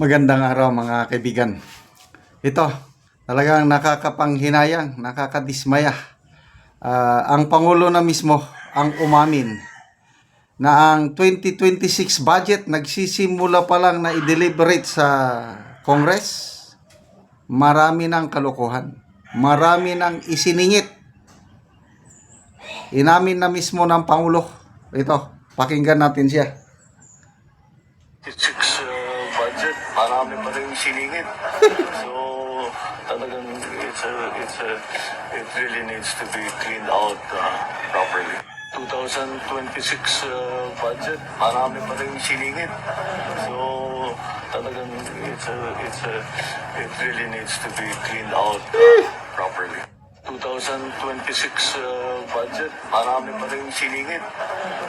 Magandang araw mga kaibigan. Ito, talagang nakakapanghinayang, nakakadismaya. Ah, ang Pangulo na mismo ang umamin na ang 2026 budget nagsisimula pa lang na i-deliberate sa Congress. Marami ng kalokohan. Marami ng isiningit. Inamin na mismo ng Pangulo. Ito, pakinggan natin siya. Talagang it's a, it's a, it really needs to be cleaned out uh, properly. 2026 uh, budget, marami pa rin siningit. So, talagang it's a, it's a, it really needs to be cleaned out uh, properly. 2026 uh, budget, marami pa rin siningit.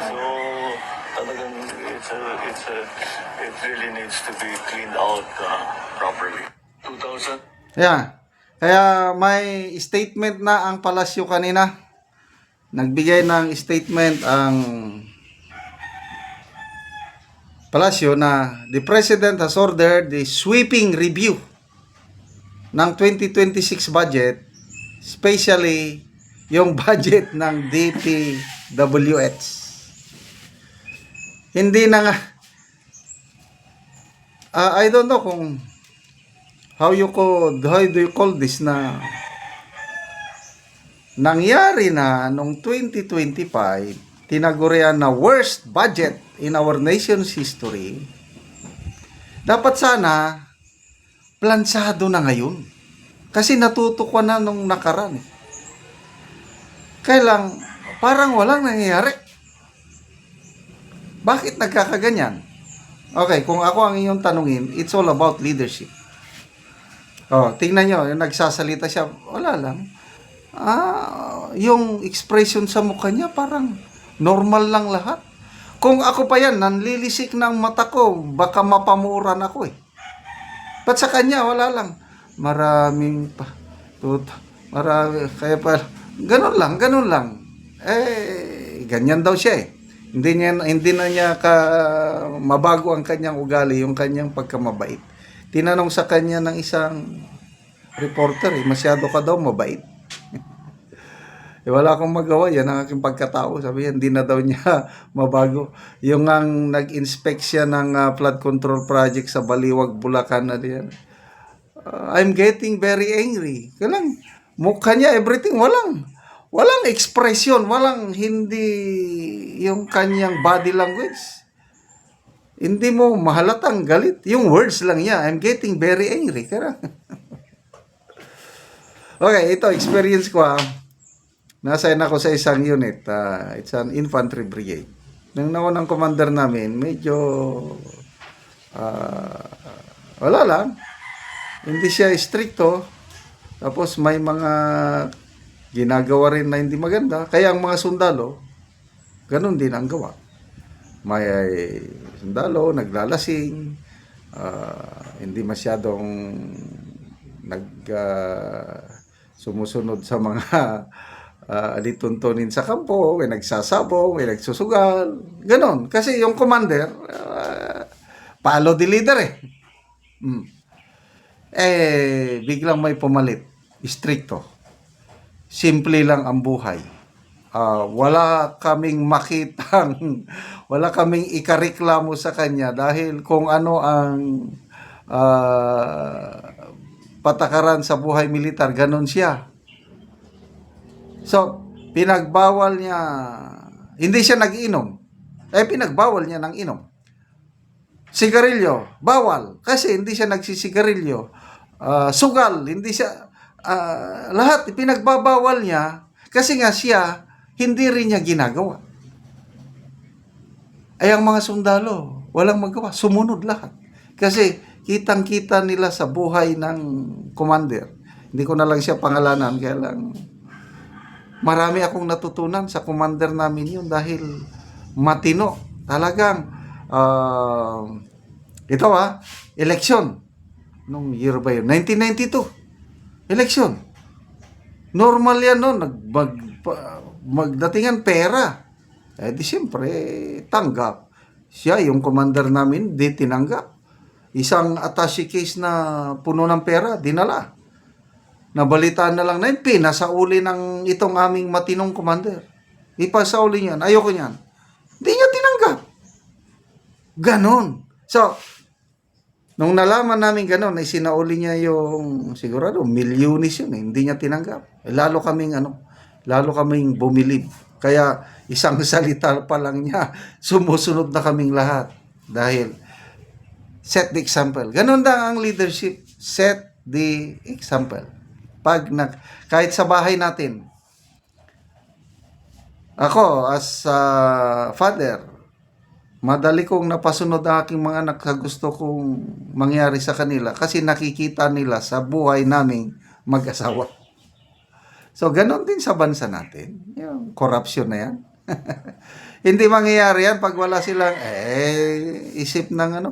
So, talagang it's a, it's a, it really needs to be cleaned out uh, properly. 2000 Yeah. Kaya may statement na ang palasyo kanina. Nagbigay ng statement ang palasyo na the President has ordered the sweeping review ng 2026 budget, especially yung budget ng DPWH. Hindi na nga Ah, I don't know kung how you call how do you call this na nangyari na nung 2025 tinagurian na worst budget in our nation's history. Dapat sana plansado na ngayon. Kasi natuto ko na nung nakaraan eh. parang walang nangyayari. Bakit nagkakaganyan? Okay kung ako ang iyong tanungin it's all about leadership Oh, tingnan nyo, nagsasalita siya, wala lang. Ah, yung expression sa mukha niya parang normal lang lahat. Kung ako pa yan, nanlilisik ng mata ko, baka mapamuran ako eh. Ba't sa kanya, wala lang. Maraming pa. Tut, marami, kaya pa, ganun lang, ganun lang. Eh, ganyan daw siya eh. Hindi niya hindi na niya ka mabago ang kanyang ugali, yung kanyang pagkamabait. Tinanong sa kanya ng isang reporter, eh, masyado ka daw mabait. eh, wala akong magawa, yan ang aking pagkatao. Sabi hindi na daw niya mabago. Yung ang nag-inspect siya ng ah, flood control project sa Baliwag, Bulacan na diyan. Uh, I'm getting very angry. Kailang, mukha niya, everything, walang, walang expression, walang hindi yung kanyang body language. Hindi mo mahalatang galit. Yung words lang niya, I'm getting very angry. Kaya, okay, ito, experience ko ah. Nasaan ako sa isang unit. ah, it's an infantry brigade. Nang naunang commander namin, medyo ah, wala lang. Hindi siya stricto. Tapos may mga ginagawa rin na hindi maganda. Kaya ang mga sundalo, ganun din ang gawa. May sundalo, naglalasing, ah, hindi masyadong nag ah, sumusunod sa mga uh, alituntunin sa kampo, may nagsasabong, may nagsusugal, ganon. Kasi yung commander, ah, follow the leader eh. Mm. Eh, biglang may pumalit. Stricto. Simple lang ang buhay. Ah, wala kaming makitang, wala kaming ikareklamo sa kanya dahil kung ano ang ah, patakaran sa buhay militar, ganon siya. So, pinagbawal niya, hindi siya nag-inom. Eh, pinagbawal niya ng inom. Sigarilyo, bawal. Kasi hindi siya nagsisigarilyo. Ah, sugal, hindi siya, ah, lahat pinagbabawal niya. Kasi nga siya, hindi rin niya ginagawa. Ay ang mga sundalo, walang magawa, sumunod lahat. Kasi kitang-kita nila sa buhay ng commander. Hindi ko na lang siya pangalanan, kaya lang marami akong natutunan sa commander namin yun dahil matino. Talagang, ah, ito ah, election. Nung year ba yun? 1992. Election. Normal yan no, nag, mag, magdatingan pera. Eh di siyempre, tanggap. Siya, yung commander namin, di tinanggap. Isang attache case na puno ng pera, dinala. Nabalitaan na lang na yun, nasa uli ng itong aming matinong commander. Ipasauli niyan, ayoko niyan. Hindi niya tinanggap. Ganon. So, nung nalaman namin ganon, ay sinauli niya yung, sigurado, milyonis yun eh. Hindi niya tinanggap. Eh, lalo kaming, ano, lalo kaming bumilib. Kaya, isang salita pa lang niya, sumusunod na kaming lahat. Dahil, set the example. Ganon lang ang leadership. Set the example. Pag nag, kahit sa bahay natin, ako, as a father, madali kong napasunod ang aking mga anak sa gusto kong mangyari sa kanila kasi nakikita nila sa buhay naming mag-asawa. So, ganon din sa bansa natin. Yung corruption na yan. Hindi mangyayari yan pag wala silang, eh, isip ng ano,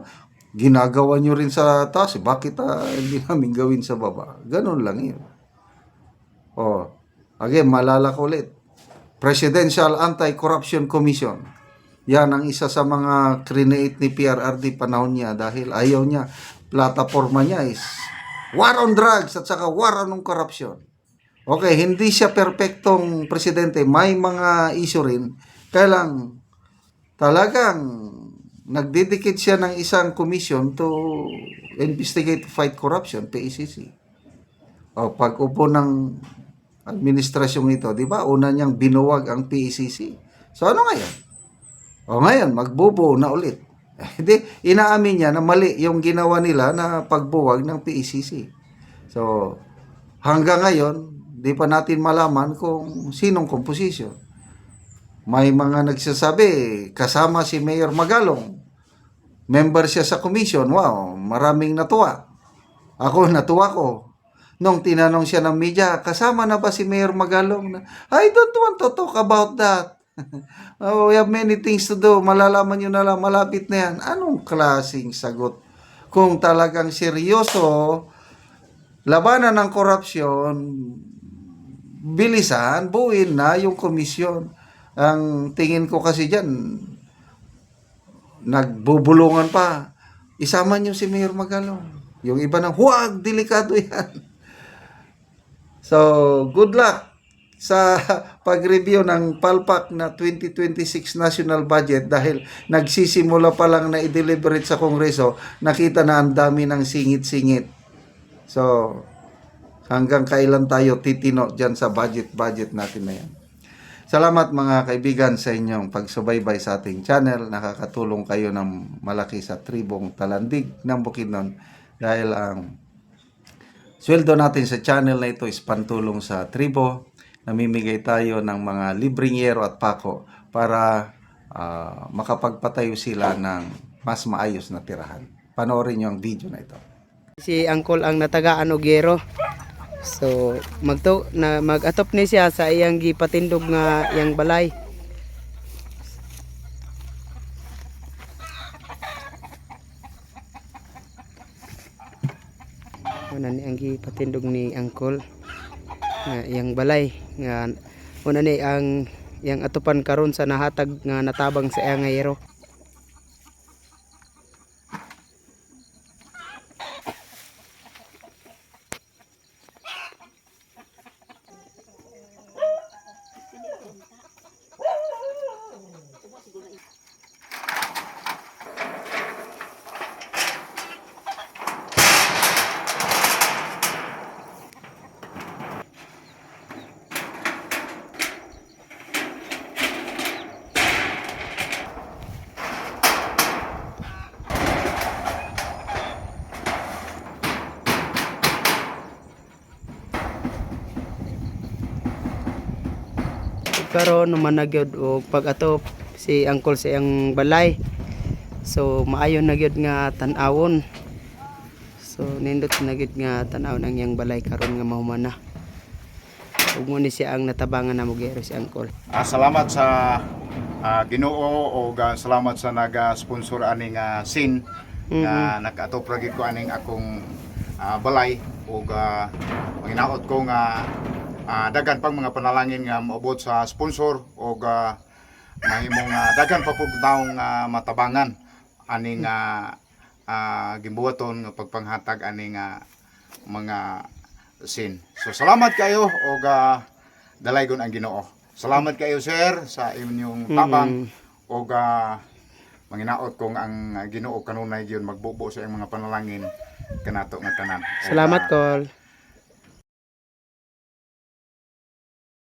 ginagawa nyo rin sa taas, eh, bakit ah, hindi namin gawin sa baba? Ganon lang yun. Oh, again, malala ko ulit. Presidential Anti-Corruption Commission. Yan ang isa sa mga create ni PRRD panahon niya dahil ayaw niya, plataforma niya is war on drugs at saka war on corruption. Okay, hindi siya perpektong presidente. May mga issue rin. Kaya lang, talagang nagdedicate siya ng isang commission to investigate fight corruption, PACC. O pag upo ng administrasyong ito, di ba? Una niyang binuwag ang PACC. So ano ngayon? O ngayon, magbubuo na ulit. Hindi, inaamin niya na mali yung ginawa nila na pagbuwag ng PACC. So, hanggang ngayon, di pa natin malaman kung sinong komposisyon. May mga nagsasabi, kasama si Mayor Magalong. Member siya sa commission. Wow, maraming natuwa. Ako, natuwa ko. Nung tinanong siya ng media, kasama na ba si Mayor Magalong? I don't want to talk about that. oh, we have many things to do. Malalaman nyo na lang, malapit na yan. Anong klaseng sagot? Kung talagang seryoso, labanan ng korupsyon, bilisan, buuin na yung komisyon. Ang tingin ko kasi dyan, nagbubulungan pa. Isama nyo si Mayor Magalong. Yung iba nang, huwag, delikado yan. So, good luck sa pag-review ng palpak na 2026 national budget dahil nagsisimula pa lang na i-deliberate sa Kongreso, nakita na ang dami ng singit-singit. So, hanggang kailan tayo titino dyan sa budget-budget natin na yan. Salamat mga kaibigan sa inyong pagsubaybay sa ating channel. Nakakatulong kayo ng malaki sa tribong talandig ng Bukidnon dahil ang sweldo natin sa channel na ito is pantulong sa tribo. Namimigay tayo ng mga libreng yero at pako para ah, makapagpatayo sila ng mas maayos na tirahan. Panoorin nyo ang video na ito. si Angkol ang natagaan og yero. So magto na mag-atop ni siya sa iyang gipatindog nga iyang balay. Una ni ang gipatindog ni Angkol nga iyang balay nga una ni ang iyang atupan karon sa nahatag nga natabang sa iyang nga karon naman na gyud og pag-atop si angkol sa iyang balay. So maayo na gyud nga tan-awon. So nindot na gyud nga tan-awon ang iyang balay karon nga mahumana ug mo ni siya ang natabangan na mogero si angkol. Ah, salamat sa ah, Ginoo o ah, salamat sa naga-sponsor aning uh, sin. Nga nakaatop ra gid ko aning akong ah, balay. O uh, ko nga ah, dagan pang mga panalangin nga moabot sa sponsor o uh, mahimong ah, dagan pa pug taong ah, matabangan aning ah, ah, gimbuhaton nga pagpanghatag ani nga mga sin. So salamat kayo og ah, dalaygon ang Ginoo. Salamat kayo sir sa inyong tabang og ah, manginaot kong ang Ginoo kanunay gyud magbubo sa mga panalangin kanato nga tanan. Salamat ah, kol.